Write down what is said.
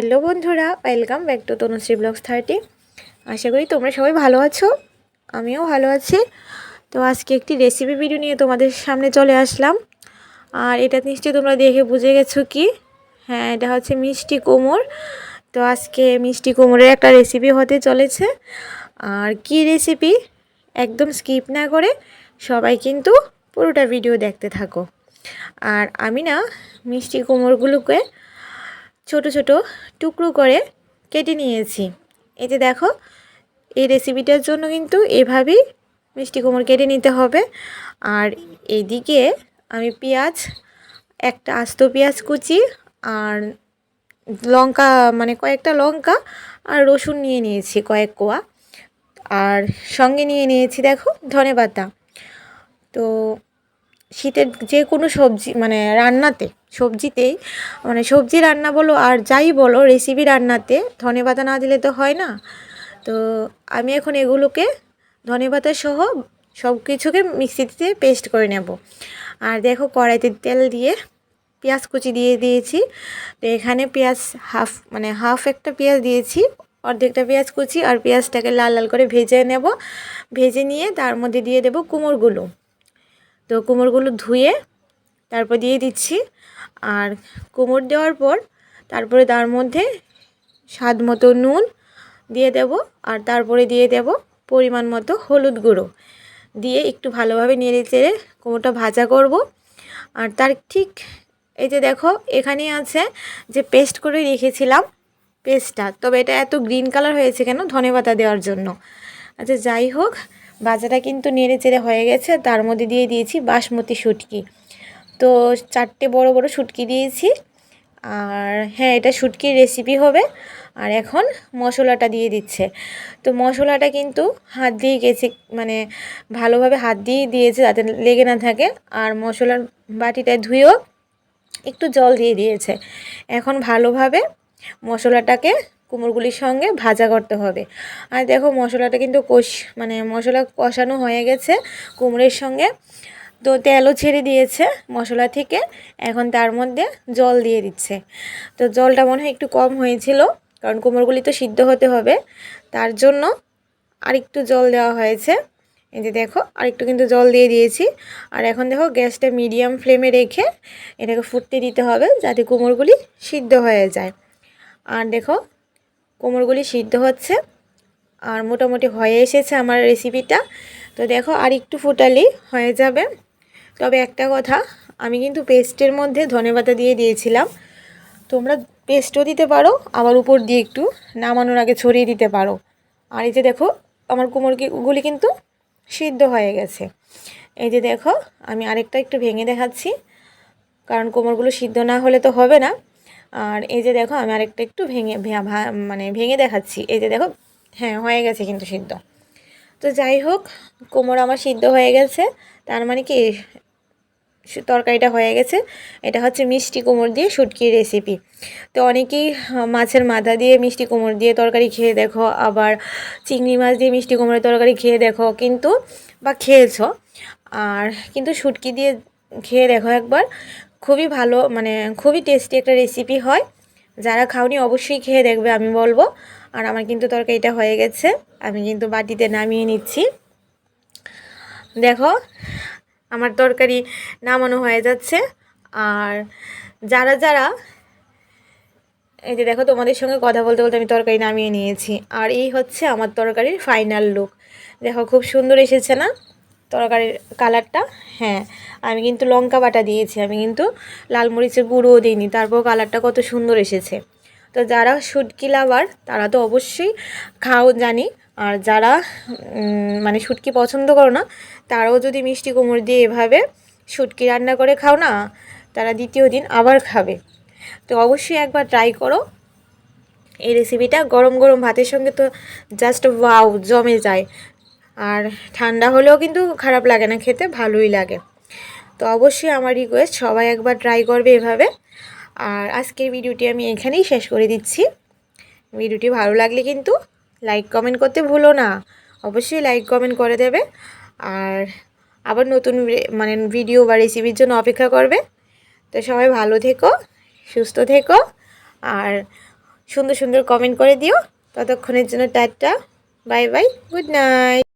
Hello বন্ধুরা welcome back to Tanushree vlogs thirty আশা করি তোমরা সবাই ভালো আছো, আমিও ভালো আছি। তো আজকে একটি রেসিপি ভিডিও নিয়ে তোমাদের সামনে চলে আসলাম। আর এটা নিশ্চয়ই তোমরা দেখে বুঝে গেছো কি? হ্যাঁ এটা হচ্ছে মিষ্টি কোমর তো আজকে মিষ্টি কোমরের একটা রেসিপি হতে চলেছে। আর কি রেসিপি একদম স্কিপ না করে সবাই কিন্তু পুরোটা ভিডিও দেখতে থাকো। আর আমি না মিষ্টি কোমরগুলোকে ছোট ছোট টুকরো করে কেটে নিয়েছি। এতে দেখো, এই রেসিপিটার জন্য কিন্তু এভাবেই মিষ্টি কোমর কেটে নিতে হবে। আর এদিকে আমি পেঁয়াজ, একটা আস্ত পেঁয়াজ কুচি আর লঙ্কা মানে কয়েকটা লঙ্কা আর রসুন নিয়ে নিয়েছি, কয়েক কোয়া। আর সঙ্গে নিয়ে নিয়েছি, দেখো, ধনে পাতা। তো শীতের যে কোনো সবজি মানে রান্নাতে, সবজিতেই মানে সবজি রান্না বলো আর যাই বলো রেসিপি রান্নাতে ধনে পাতা না দিলে তো হয় না। তো আমি এখন এগুলোকে ধনে সহ সব কিছুকে মিক্সিতে পেস্ট করে নেব। আর দেখো কড়াইতে তেল দিয়ে পেঁয়াজ কুচি দিয়ে দিয়েছি। তো এখানে পেঁয়াজ হাফ মানে হাফ একটা পেঁয়াজ দিয়েছি, অর্ধেকটা পেঁয়াজ কুচি আর পেঁয়াজটাকে লাল লাল করে ভেজে নেব। ভেজে নিয়ে তার মধ্যে দিয়ে দেব কুমড়গুলো তো কুমড়গুলো ধুয়ে তারপর দিয়ে দিচ্ছি। আর কুমড় দেওয়ার পর তারপরে তার মধ্যে স্বাদ মতো নুন দিয়ে দেব আর তারপরে দিয়ে দেব পরিমাণ মতো হলুদ গুঁড়ো। দিয়ে একটু ভালোভাবে নেড়ে চেড়ে কুমড়োটা ভাজা করব। আর তার ঠিক এই যে দেখো, এখানেই আছে যে পেস্ট করে রেখেছিলাম পেস্টটা। তবে এটা এত গ্রিন কালার হয়েছে কেন ধনেপাতা দেওয়ার জন্য। আচ্ছা যাই হোক বাজাটা কিন্তু নেড়ে চেড়ে হয়ে গেছে, তার মধ্যে দিয়ে দিয়েছি বাসমতি শুটকি। তো চারটে বড় বড় শুটকি দিয়েছি, আর হ্যাঁ এটা শুটকির রেসিপি হবে, আর এখন মশলাটা দিয়ে দিচ্ছে। তো মশলাটা কিন্তু হাত দিয়ে গেছে মানে ভালোভাবে হাত দিয়ে দিয়েছে যাতে লেগে না থাকে, আর মশলার বাটিটা ধুয়েও একটু জল দিয়ে দিয়েছে। এখন ভালোভাবে মশলাটাকে কুমড়গুলির সঙ্গে ভাজা করতে হবে। আর দেখো মশলাটা কিন্তু কষ মানে মশলা কষানো হয়ে গেছে কুমড়ের সঙ্গে। তো তেলও ছেড়ে দিয়েছে মশলা থেকে, এখন তার মধ্যে জল দিয়ে দিচ্ছে। তো জলটা মনে হয় একটু কম হয়েছিল, কারণ কুমড়গুলি তো সিদ্ধ হতে হবে। তার জন্য আরেকটু জল দেওয়া হয়েছে। এই যে দেখো, আরেকটু কিন্তু জল দিয়ে দিয়েছি। আর এখন দেখো গ্যাসটা মিডিয়াম ফ্লেমে রেখে এটাকে ফুটতে দিতে হবে যাতে কুমড়গুলি সিদ্ধ হয়ে যায়। আর দেখো কোমরগুলি সিদ্ধ হচ্ছে আর মোটামুটি হয়ে এসেছে আমার রেসিপিটা তো দেখো আর একটু ফুটালেই হয়ে যাবে। তবে একটা কথা, আমি কিন্তু পেস্টের মধ্যে ধনেপাতা দিয়ে দিয়েছিলাম। তোমরা পেস্টও দিতে পারো, আবার উপর দিয়ে একটু নামানোর আগে ছড়িয়ে দিতে পারো। আর এই যে দেখো, আমার কুমড়গুলি কিন্তু সিদ্ধ হয়ে গেছে। এই যে দেখো, আমি আরেকটা একটু ভেঙে দেখাচ্ছি। কারণ কোমরগুলো সিদ্ধ না হলে তো হবে না। আর এই যে দেখো, আমি আরেকটা একটু ভেঙে মানে ভেঙে দেখাচ্ছি। এই যে দেখো হ্যাঁ হয়ে গেছে কিন্তু সিদ্ধ। তো যাই হোক, কোমর আমার সিদ্ধ হয়ে গেছে। তার মানে কি তরকারিটা হয়ে গেছে। এটা হচ্ছে মিষ্টি কোমর দিয়ে শুটকির রেসিপি তো অনেকেই মাছের মাথা দিয়ে মিষ্টি কোমর দিয়ে তরকারি খেয়ে দেখো, আবার চিংড়ি মাছ দিয়ে মিষ্টি কোমরের তরকারি খেয়ে দেখো, কিন্তু, বা খেয়েছো। আর কিন্তু শুটকি দিয়ে খেয়ে দেখো একবার। খুবই ভালো মানে খুবই টেস্টি একটা রেসিপি হয়। যারা খাওনি অবশ্যই খেয়ে দেখবে, আমি বলব। আর আমার কিন্তু তরকারিটা হয়ে গেছে, আমি কিন্তু বাটিতে নামিয়ে নিচ্ছি। দেখো, আমার তরকারি নামানো হয়ে যাচ্ছে। আর যারা যারা, এই যে দেখো, তোমাদের সঙ্গে কথা বলতে বলতে আমি তরকারি নামিয়ে নিয়েছি। আর এই হচ্ছে আমার তরকারির ফাইনাল লুক দেখো, খুব সুন্দর এসেছে না? তরকারির কালারটা হ্যাঁ আমি কিন্তু লঙ্কা বাটা দিয়েছি, আমি কিন্তু লাল মরিচের গুঁড়োও দিইনি, তারপর কালারটা কত সুন্দর এসেছে। তো যারা শুটকি লাভার, তারা তো অবশ্যই খাও জানি, আর যারা মানে শুটকি পছন্দ করো না, তারাও যদি মিষ্টি কোমর দিয়ে এভাবে শুটকি রান্না করে খাও না, তারা দ্বিতীয় দিন আবার খাবে। তো অবশ্যই একবার ট্রাই করো। এই রেসিপিটা গরম গরম ভাতের সঙ্গে তো জাস্ট ওয়াও জমে যায়। আর ঠান্ডা হলেও কিন্তু খারাপ লাগে না, খেতে ভালোই লাগে। তো অবশ্যই আমার রিকোয়েস্ট সবাই একবার ট্রাই করবে এভাবে। আর আজকের ভিডিওটি আমি এখানেই শেষ করে দিচ্ছি। ভিডিওটি ভালো লাগলে কিন্তু লাইক কমেন্ট করতে ভুলো না। অবশ্যই লাইক কমেন্ট করে দেবে। আর আবার নতুন মানে ভিডিও বা রেসিপির জন্য অপেক্ষা করবে। তো সবাই ভালো থেকো, সুস্থ থেকো। আর সুন্দর সুন্দর কমেন্ট করে দিও। ততক্ষণের জন্য tata bye bye good night